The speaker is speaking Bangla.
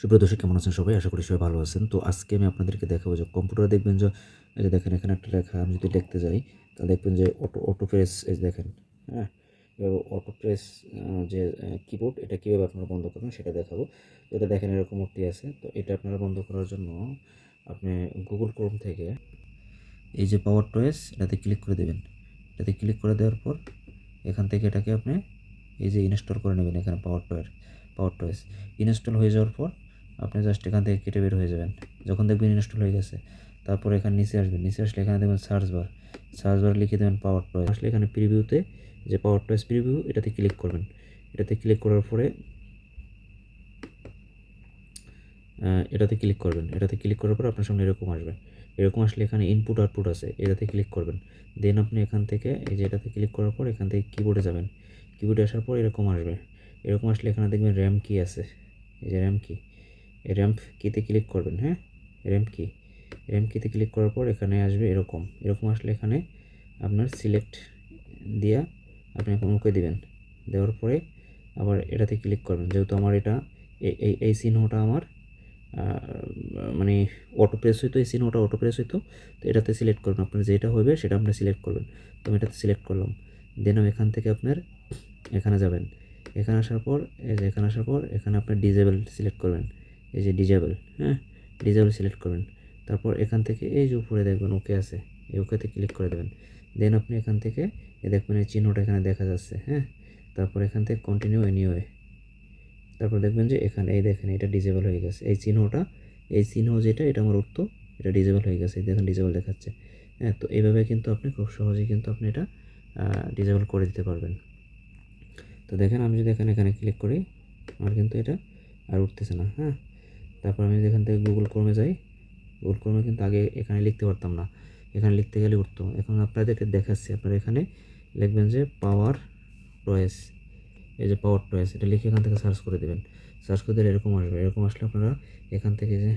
সুপ্রিয় দর্শক, কেমন আছেন সবাই? আশা করি সবাই ভালো আছেন। তো আজকে আমি আপনাদেরকে দেখাবো যে কম্পিউটারে দেখবেন যে, এই যে দেখেন, এখানে একটা লেখা, আমি যদি লিখতে যাই, তাহলে দেখবেন যে অটো অটো প্রেস, এই যে দেখেন হ্যাঁ? অটো প্রেস যে কিবোর্ড এটা কীভাবে আপনারা বন্ধ করবেন সেটা দেখাবো। এটা দেখেন, এরকম একটি আছে। তো এটা আপনারা বন্ধ করার জন্য আপনি গুগল ক্রোম থেকে এই যে পাওয়ার টয়েস এটাতে ক্লিক করে দেবেন। এটাতে ক্লিক করে দেওয়ার পর এখান থেকে এটাকে আপনি এই যে ইনস্টল করে নেবেন এখানে পাওয়ার টয়ের পাওয়ার টয়েস ইনস্টল হয়ে যাওয়ার পর আপনি জাস্ট এখান থেকে কেটে বের হয়ে যাবেন। যখন দেখবেন ইনস্টল হয়ে গেছে, তারপর এখানে নিচে আসবেন। নিচে আসলে এখানে দেখবেন সার্চ বার সার্চ বার লিখে দেবেন পাওয়ার টয়েস আসলে এখানে প্রিভিউতে যে পাওয়ার টয়েস প্রিভিউ এটাতে ক্লিক করবেন। এটাতে ক্লিক করার পরে এটাতে ক্লিক করবেন। এটাতে ক্লিক করার পর আপনার সামনে এরকম আসবে। এরকম আসলে এখানে ইনপুট আউটপুট আছে, এটাতে ক্লিক করবেন। দেন আপনি এখান থেকে, এই যে এটাতে ক্লিক করার পর এখান থেকে কিবোর্ডে যাবেন। কিবোর্ডে আসার পর এরকম আসবে। এরকম আসলে এখানে দেখবেন র্যাম কি আছে। এই যে র্যাম কি র্যাম্প কিতে ক্লিক করবেন হ্যাঁ? র্যাম্প কি র্যাম্প কিতে ক্লিক করার পর এখানে আসবে এরকম। এরকম আসলে এখানে আপনার সিলেক্ট দিয়া আপনি এখন ওকে দিবেন। দেওয়ার পরে আবার এটাতে ক্লিক করবেন। যেহেতু আমার এটা এই এই চিহ্নটা আমার মানে অটো প্রেস হইতো এই চিহ্নটা অটো প্রেস হইতো, তো এটাতে সিলেক্ট করবেন। আপনার যেটা হবে সেটা আপনি সিলেক্ট করবেন। তো আমি এটাতে সিলেক্ট করলাম। দেন আমি এখান থেকে আপনার এখানে যাবেন। এখানে আসার পর এখানে আসার পর, এখানে আপনার ডিজেবল সিলেক্ট করবেন। এই যে ডিজেবল হ্যাঁ? ডিজেবল সিলেক্ট করবেন। তারপর এখান থেকে এই যে উপরে দেখবেন ওকে আছে। এই ওকেতে ক্লিক করে দেবেন। দেন আপনি এখান থেকে এ দেখবেন এই চিহ্নটা এখানে দেখা যাচ্ছে হ্যাঁ? তারপর এখান থেকে কন্টিনিউ এনিওয়ে তারপর দেখবেন যে এখানে, এই দেখেন এটা ডিজেবল হয়ে গেছে। এই চিহ্নটা, এই চিহ্ন যেটা, এটা আমার উঠতো এটা ডিজেবল হয়ে গেছে। দেখেন ডিজেবল দেখাচ্ছে। হ্যাঁ তো এইভাবে কিন্তু আপনি খুব সহজেই কিন্তু আপনি এটা ডিজেবল করে দিতে পারবেন। তো দেখেন আমি যদি এখানে এখানে ক্লিক করি, আমার কিন্তু এটা আর উঠতেছে না হ্যাঁ? তারপর আমি এখান থেকে গুগল ক্রমে যাই গুগল ক্রমে কিন্তু আগে এখানে লিখতে পারতাম না। এখানে লিখতে গেলে উঠতো। এখন আপনাদেরকে দেখাচ্ছি। আপনারা এখানে লিখবেন যে পাওয়ার টয়েস এই যে পাওয়ার টয়েস এটা লিখে এখান থেকে সার্চ করে দেবেন। সার্চ করে দিলে এরকম আসবে। এরকম আসলে আপনারা এখান থেকে যে